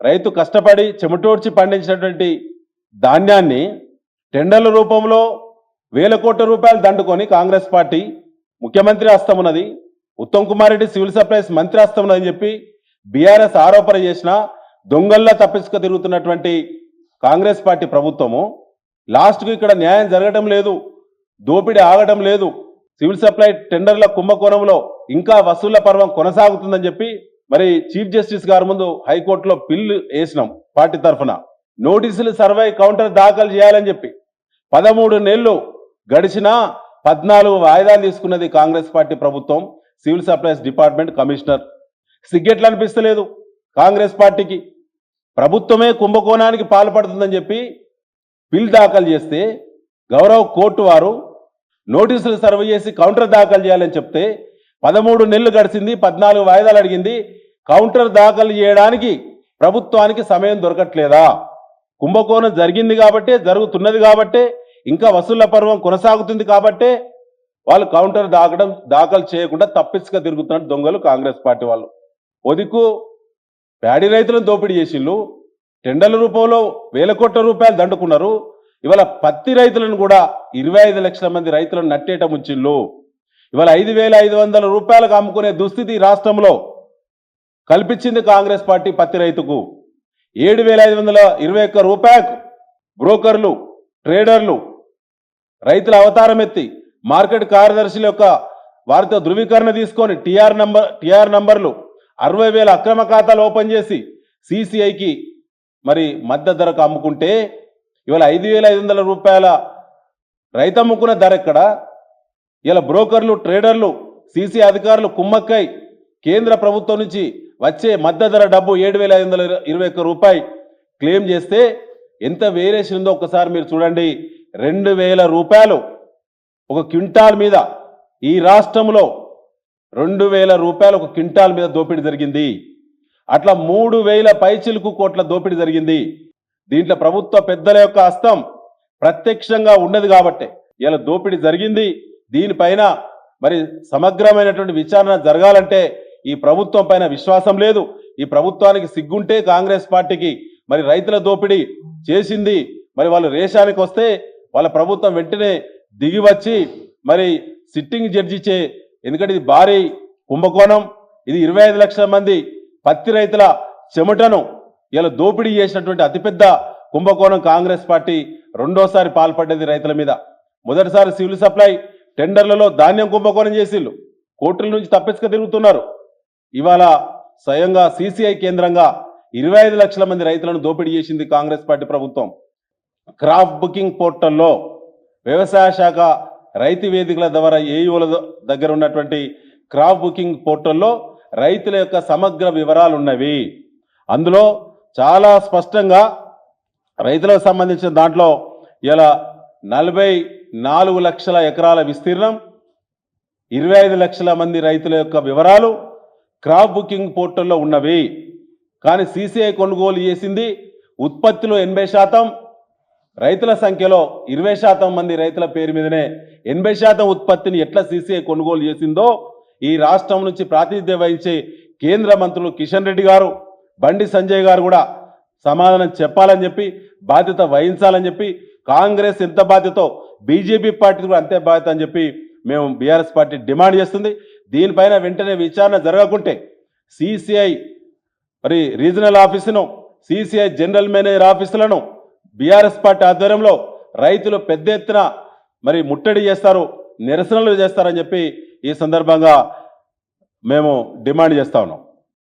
రైతు కష్టపడి చెమటోడ్చి పండించినటువంటి ధాన్యాన్ని టెండర్ల రూపంలో వేల కోట్ల రూపాయలు దండుకొని కాంగ్రెస్ పార్టీ ముఖ్యమంత్రి హస్తం ఉన్నది ఉత్తమ్ కుమార్ రెడ్డి సివిల్ సప్లైస్ మంత్రి హస్తం ఉన్నదని చెప్పి బీఆర్ఎస్ ఆరోపణ చేసిన దొంగల్లా తప్పించుకు తిరుగుతున్నటువంటి కాంగ్రెస్ పార్టీ ప్రభుత్వము లాస్ట్కు ఇక్కడ న్యాయం జరగడం లేదు దోపిడీ ఆగడం లేదు సివిల్ సప్లై టెండర్ల కుంభకోణంలో ఇంకా వసూళ్ళ పర్వం కొనసాగుతుందని చెప్పి మరి చీఫ్ జస్టిస్ గారి ముందు హైకోర్టులో బిల్లు వేసినాం పార్టీ తరఫున. నోటీసులు సర్వే కౌంటర్ దాఖలు చేయాలని చెప్పి. పదమూడు నెలలు గడిచినా పద్నాలుగు వాయిదాలు తీసుకున్నది కాంగ్రెస్ పార్టీ ప్రభుత్వం సివిల్ సప్లైస్ డిపార్ట్మెంట్ కమిషనర్. సిగ్గెట్లు అనిపిస్తలేదు కాంగ్రెస్ పార్టీకి. ప్రభుత్వమే కుంభకోణానికి పాల్పడుతుందని చెప్పి బిల్ దాఖలు చేస్తే గౌరవ కోర్టు వారు నోటీసులు సర్వ్ చేసి కౌంటర్ దాఖలు చేయాలని చెప్తే పదమూడు నెలలు గడిచింది పద్నాలుగు వాయిదాలు అడిగింది. కౌంటర్ దాఖలు చేయడానికి ప్రభుత్వానికి సమయం దొరకట్లేదా? కుంభకోణం జరిగింది కాబట్టే జరుగుతున్నది కాబట్టే ఇంకా వసూళ్ళ పర్వం కొనసాగుతుంది కాబట్టే వాళ్ళు కౌంటర్ దాకడం దాఖలు చేయకుండా తప్పించుక తిరుగుతున్నట్టు దొంగలు కాంగ్రెస్ పార్టీ వాళ్ళు. ఒదికు ప్యాడీ రైతులను దోపిడీ చేసిళ్ళు. టెండర్ల రూపంలో వేల కోట్ల రూపాయలు దండుకున్నారు. ఇవాళ పత్తి రైతులను కూడా ఇరవై ఐదు లక్షల మంది రైతులను నట్టేట ముంచిళ్ళు. ఇవాళ ఐదు వేల ఐదు వందల రూపాయలకు అమ్ముకునే దుస్థితి రాష్ట్రంలో కల్పించింది కాంగ్రెస్ పార్టీ పత్తి రైతుకు. ఏడు వేల ఐదు వందల ఇరవై ఒక్క రూపాయకు బ్రోకర్లు ట్రేడర్లు రైతుల అవతారం ఎత్తి మార్కెట్ కార్యదర్శుల యొక్క వారితో ధృవీకరణ తీసుకొని టీఆర్ నంబర్ టిఆర్ నంబర్లు అరవై వేల అక్రమ ఖాతాలు ఓపెన్ చేసి సిసిఐకి మరి మద్దతు ధరకు అమ్ముకుంటే ఇవాళ ఐదు వేల ఐదు వందల రూపాయల రైతు అమ్ముకున్న ధర ఎక్కడ? ఇలా బ్రోకర్లు ట్రేడర్లు సీసీ అధికారులు కుమ్మక్కై కేంద్ర ప్రభుత్వం నుంచి వచ్చే మద్దతు ధర డబ్బు ఏడు వేల ఐదు వందల ఇరవై ఒక్క రూపాయి క్లెయిమ్ చేస్తే ఎంత వేరియేషన్ ఉందో ఒకసారి మీరు చూడండి. రెండు వేల రూపాయలు ఒక క్వింటాల్ మీద ఈ రాష్ట్రంలో రెండు వేల రూపాయలు ఒక క్వింటాల్ మీద దోపిడీ జరిగింది. అట్లా మూడు వేల పైచిలుకు కోట్ల దోపిడీ జరిగింది. దీంట్లో ప్రభుత్వ పెద్దల యొక్క హస్తం ప్రత్యక్షంగా ఉన్నది కాబట్టే ఇలా దోపిడీ జరిగింది. దీనిపైన మరి సమగ్రమైనటువంటి విచారణ జరగాలంటే ఈ ప్రభుత్వం పైన విశ్వాసం లేదు. ఈ ప్రభుత్వానికి సిగ్గుంటే కాంగ్రెస్ పార్టీకి మరి రైతుల దోపిడీ చేసింది. మరి వాళ్ళు రేషానికి వస్తే వాళ్ళ ప్రభుత్వం వెంటనే దిగి వచ్చి మరి సిట్టింగ్ జడ్జిచే ఎందుకంటే ఇది భారీ కుంభకోణం. ఇది ఇరవై ఐదు లక్షల మంది పత్తి రైతుల చెమటను ఇలా దోపిడీ చేసినటువంటి అతిపెద్ద కుంభకోణం కాంగ్రెస్ పార్టీ రెండోసారి పాల్పడ్డది రైతుల మీద. మొదటిసారి సివిల్ సప్లై టెండర్లలో ధాన్యం కుంభకోణం చేసిళ్ళు. కోర్టుల నుంచి తప్పించుక తిరుగుతున్నారు. ఇవాళ స్వయంగా సిసిఐ కేంద్రంగా ఇరవై ఐదు లక్షల మంది రైతులను దోపిడీ చేసింది కాంగ్రెస్ పార్టీ ప్రభుత్వం. క్రాప్ బుకింగ్ పోర్టల్లో వ్యవసాయ శాఖ రైతు వేదికల ద్వారా ఏఈఓల దగ్గర ఉన్నటువంటి క్రాప్ బుకింగ్ పోర్టల్లో రైతుల యొక్క సమగ్ర వివరాలు ఉన్నవి అందులో చాలా స్పష్టంగా రైతులకు సంబంధించిన దాంట్లో ఇలా నలభై నాలుగు లక్షల ఎకరాల విస్తీర్ణం ఇరవై ఐదు లక్షల మంది రైతుల యొక్క వివరాలు క్రాప్ బుకింగ్ పోర్టల్లో ఉన్నవి. కానీ సీసీఐ కొనుగోలు చేసింది ఉత్పత్తిలో ఎనభై శాతం రైతుల సంఖ్యలో ఇరవై శాతం మంది రైతుల పేరు మీదనే ఎనభై శాతం ఉత్పత్తిని ఎట్లా సీసీఐ కొనుగోలు చేసిందో ఈ రాష్ట్రం నుంచి ప్రాతినిధ్యం వహించే కేంద్ర మంత్రులు కిషన్ రెడ్డి గారు బండి సంజయ్ గారు కూడా సమాధానం చెప్పాలని చెప్పి బాధ్యత వహించాలని చెప్పి కాంగ్రెస్ ఎంత బాధ్యతో బీజేపీ పార్టీ కూడా అంతే బాధ్యత అని చెప్పి మేము బీఆర్ఎస్ పార్టీ డిమాండ్ చేస్తుంది. దీనిపైన వెంటనే విచారణ జరగకుంటే సిసిఐ మరి రీజనల్ ఆఫీసును సిసిఐ జనరల్ మేనేజర్ ఆఫీసులను బీఆర్ఎస్ పార్టీ ఆధ్వర్యంలో రైతులు పెద్ద ఎత్తున మరి ముట్టడి చేస్తారు నిరసనలు చేస్తారని చెప్పి ఈ సందర్భంగా మేము డిమాండ్ చేస్తా ఉన్నాం.